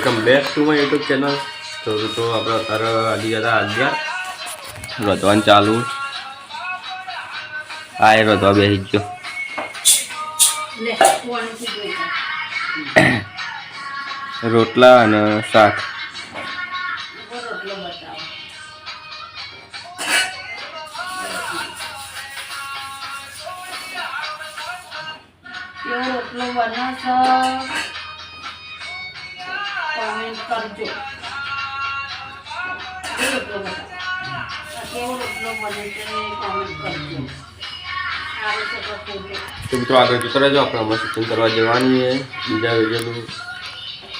Welcome back to my YouTube channel. તો તો આપણે અત્યારે આજી જતા અગિયાર રધવાનું ચાલુ. આ એ રધવા બેસી ગયો. રોટલા અને શાક. રોટલો બતાવો છે તો ખોટું. તો મિત્રો આગળ જતો રહેજો આપણે હમણાં શૂટિંગ કરવા જવાની છે બીજા વિડીયોનું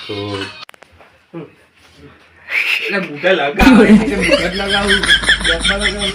તો એટલે મુઢે લગાવ એટલે મુઢે જ લગાવું બેસમાં લગાવું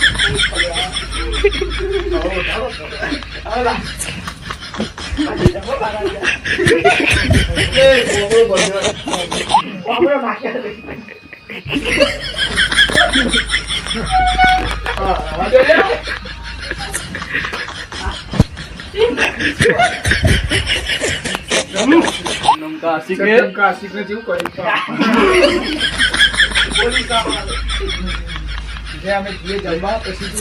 જે સિક્રેટ નમકા સિક્રેટ જેવું કરી અમે જઈએ જમવા પછી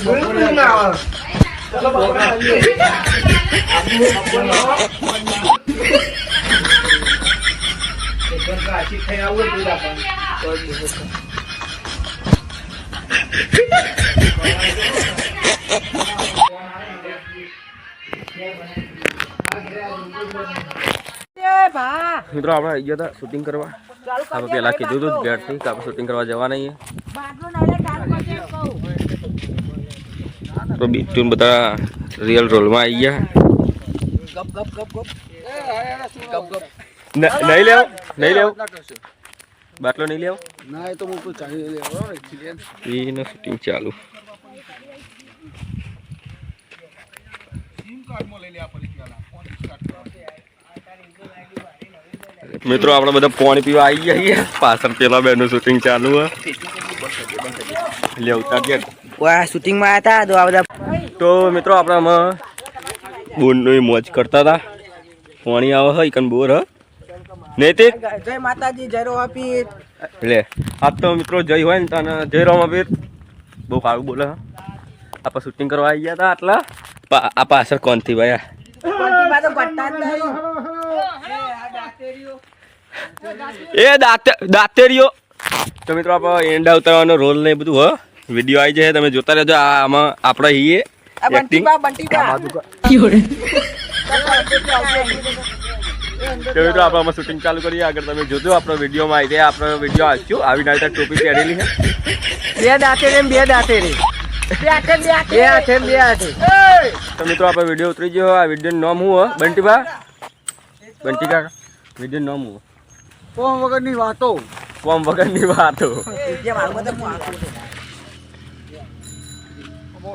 મિત્રો, આપણે ગયા હતા શૂટિંગ કરવા. આપણે પહેલાં કીધું હતું ઘેરથી કે આપણે શૂટિંગ કરવા જવાના છીએ આપણો બીજું બધા રિયલ રોલમાં આવી ગયા. નહીં લેવો? નહીં લેવો? બાટલો નહીં લેવો? ના એ તો મોટું ચાલી લેવો એનું શૂટિંગ ચાલુ. મિત્રો આપણે બધા પાણી પીવા આવી ગયા પાછળ પેલા બેનું શૂટિંગ ચાલુ હે. લેવતા ઉતાર દે. વા હતા તો આ બધા તો મિત્રો આપણામાં બોનની મોજ કરતા હતા પાણી આવે હોય કન બોર હ. નૈતિક જય માતાજી જય રો આપી લે આપ તો મિત્રો જય હોય ને તને જય રો આપી બહુ સારું બોલે આપણે શૂટિંગ કરવા આવી ગયા હતા આટલા? આ પાછળ કોનથી ભાઈ એ દાંતે દાંતેરીઓ. તો મિત્રો આપણે એંડા ઉતારવાનો રોલ ને બધું હ. વીડિયો આવી જાય તમે જોતા રહેજો. આમાં આપણે હીએ. તો આપણે શૂટિંગ ચાલુ કરીએ? આગળ તમે જોજો આપણો વિડીયોમાં આવી જાય આપણો વીડિયો આવશું આવી નાતા ટોપી પહેરેલી છે બે દાંતે ને બે દાંતે રે. આપણે વીડિયો ઉતરી ગયો. આ વીડિયો નોમ હું? બંટીબા બંટી કાકા વીડિયો નોમ હું? વગરની વાતો. ફોર્મ વગરની વાતો.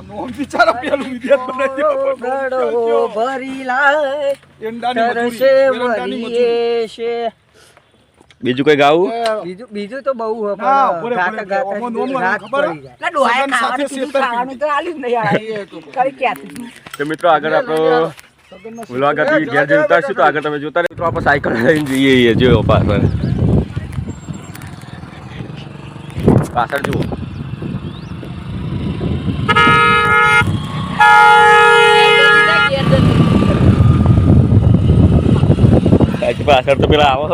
નોમ બિચારા પેલું વિદ્યાર્થ બનાવ્યો ગડો ભરી લાય એંડાની મજૂરી, એરંડાની મજૂરી. વળીએ છે બીજું કઈ ગાવું? બીજું બીજું તો બહુ હે તો મિત્રો આગળ આપણો મુલાકાત ઘેર જઈ ઉતારશું તો આગળ તમે જોતા રહો. મિત્રો આપણે સાયકલ લઈને જઈએ જો પાછળ. પાછળ જુઓ. પાછળ તો પેલા આવો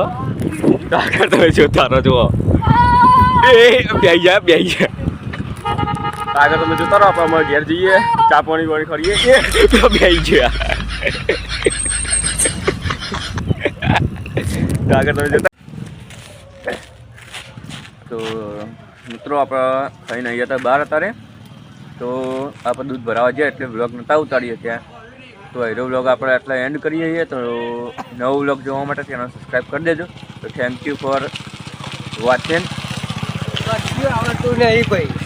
આગળ તમે જોતા રહો જુઓ એ, બેહી જા બેહી જા. આગળ તમે જોતા રહો આપણે અમારે ઘેર જઈએ. ચા પાણી પાણી ખરીએ પેલો બેહી ગયા. તો આગળ તમે જોતા તો મિત્રો, આપણે ખાઈને અહીંયા હતા બહાર અત્યારે. તો આપણે દૂધ ભરાવા જાય એટલે બ્લોગ નહોતા ઉતારીએ ત્યાં તો હીરો બ્લોગ આપણે આટલા એન્ડ કરીએ છીએ, તો નવો બ્લોગ જોવા માટે ચેનલ સબસ્ક્રાઈબ કરી દેજો. તો થેન્ક યુ ફોર વોચિંગ નહીં ભાઈ.